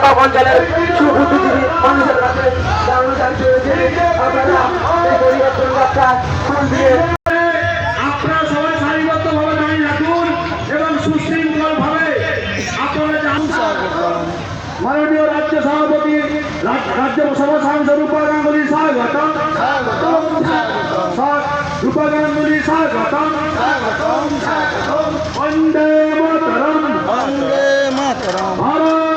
শাখা অঞ্চলের সুবুদ্ধিজীবী মানুষের কাছে জানানো চাইছে যে আপনারা এই পরিবর্তন যাত্রা ফুল দিয়ে আপনারা সবাই সারিবদ্ধভাবে দাঁড়িয়ে রাখুন এবং সুশৃঙ্খলভাবে আপনারা মাননীয় রাজ্য সভাপতি রাজ্য সভা সাংসদ রূপা গাঙ্গুলি স্বাগত রূপা গাঙ্গুলি স্বাগত বন্দে মাতরম। বন্দে মাতরম। ভারত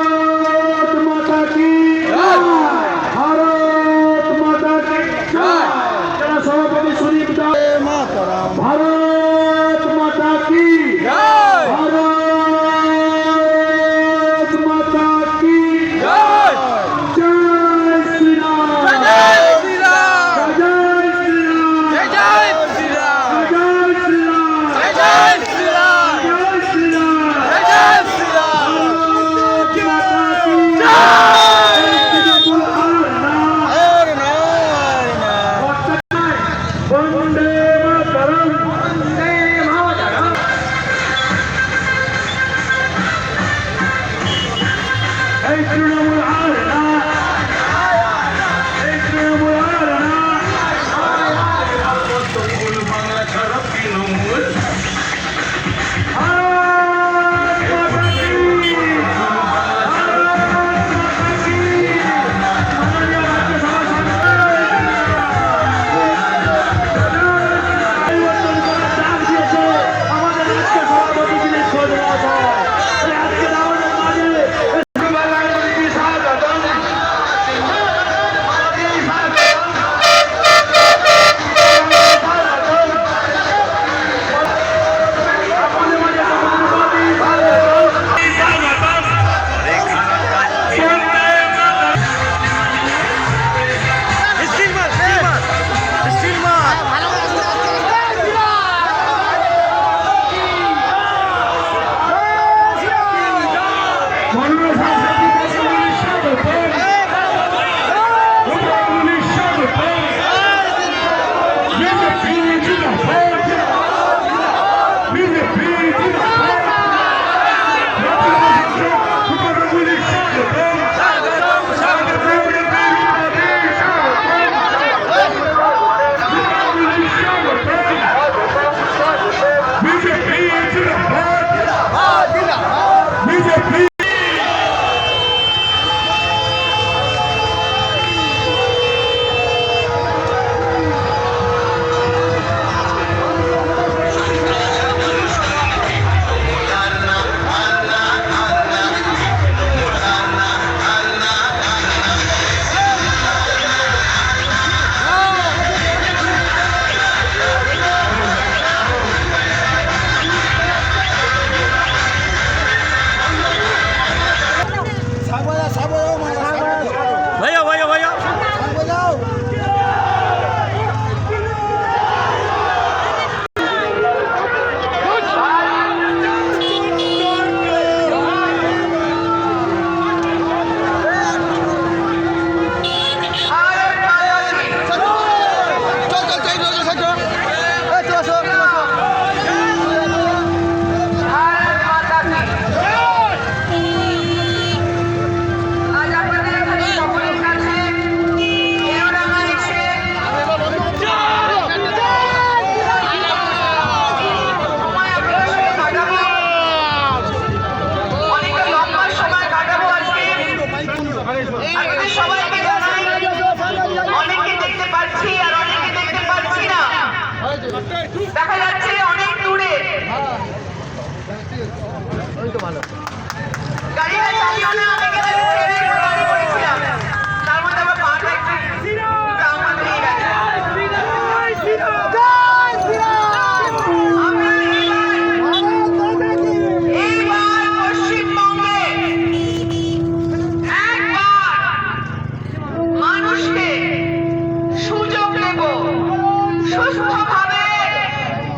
সুস্থভাবে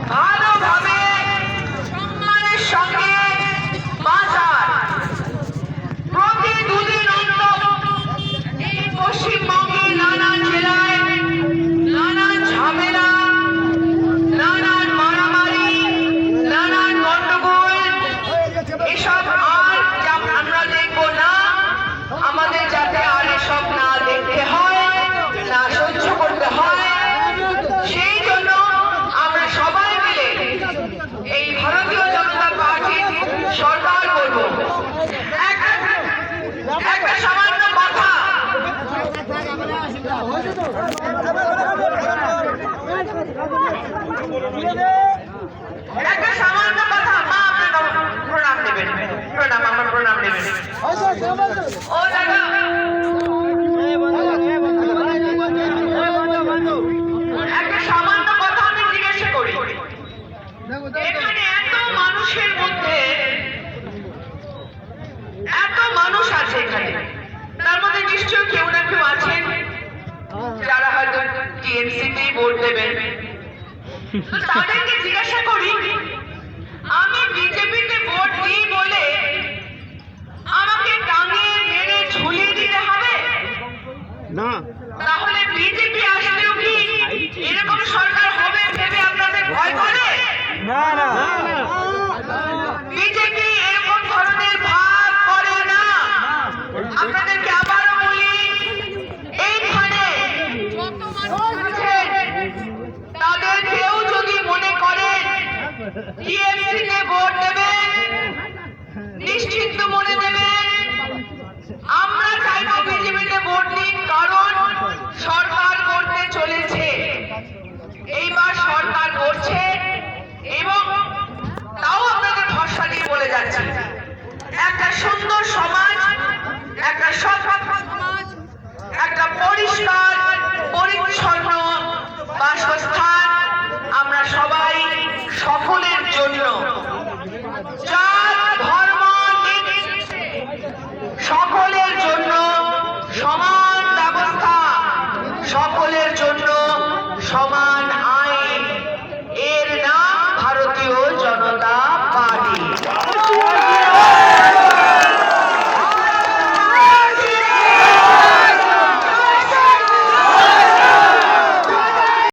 ভালোভাবে সম্মানের সঙ্গে এখানে এত মানুষের মধ্যে এত মানুষ আছে এখানে। তার মধ্যে নিশ্চয়ই কেউ না কেউ আছেন। যারা হয়তো টিএমসিতেই ভোট দেবেন। তাদেরকে জিজ্ঞাসা করি, আমি বিজেপিতে ভোট দিই বলে আমাকে টাঙিয়ে মেরে ঝুলিয়ে দিতে হবে? না। টিএমসিতে ভোট দেবেন নিশ্চিন্ত মনে দেবেন আমরা চাইব বিজেপিতে ভোট দিন, কারণ সরকার করতে চলেছে।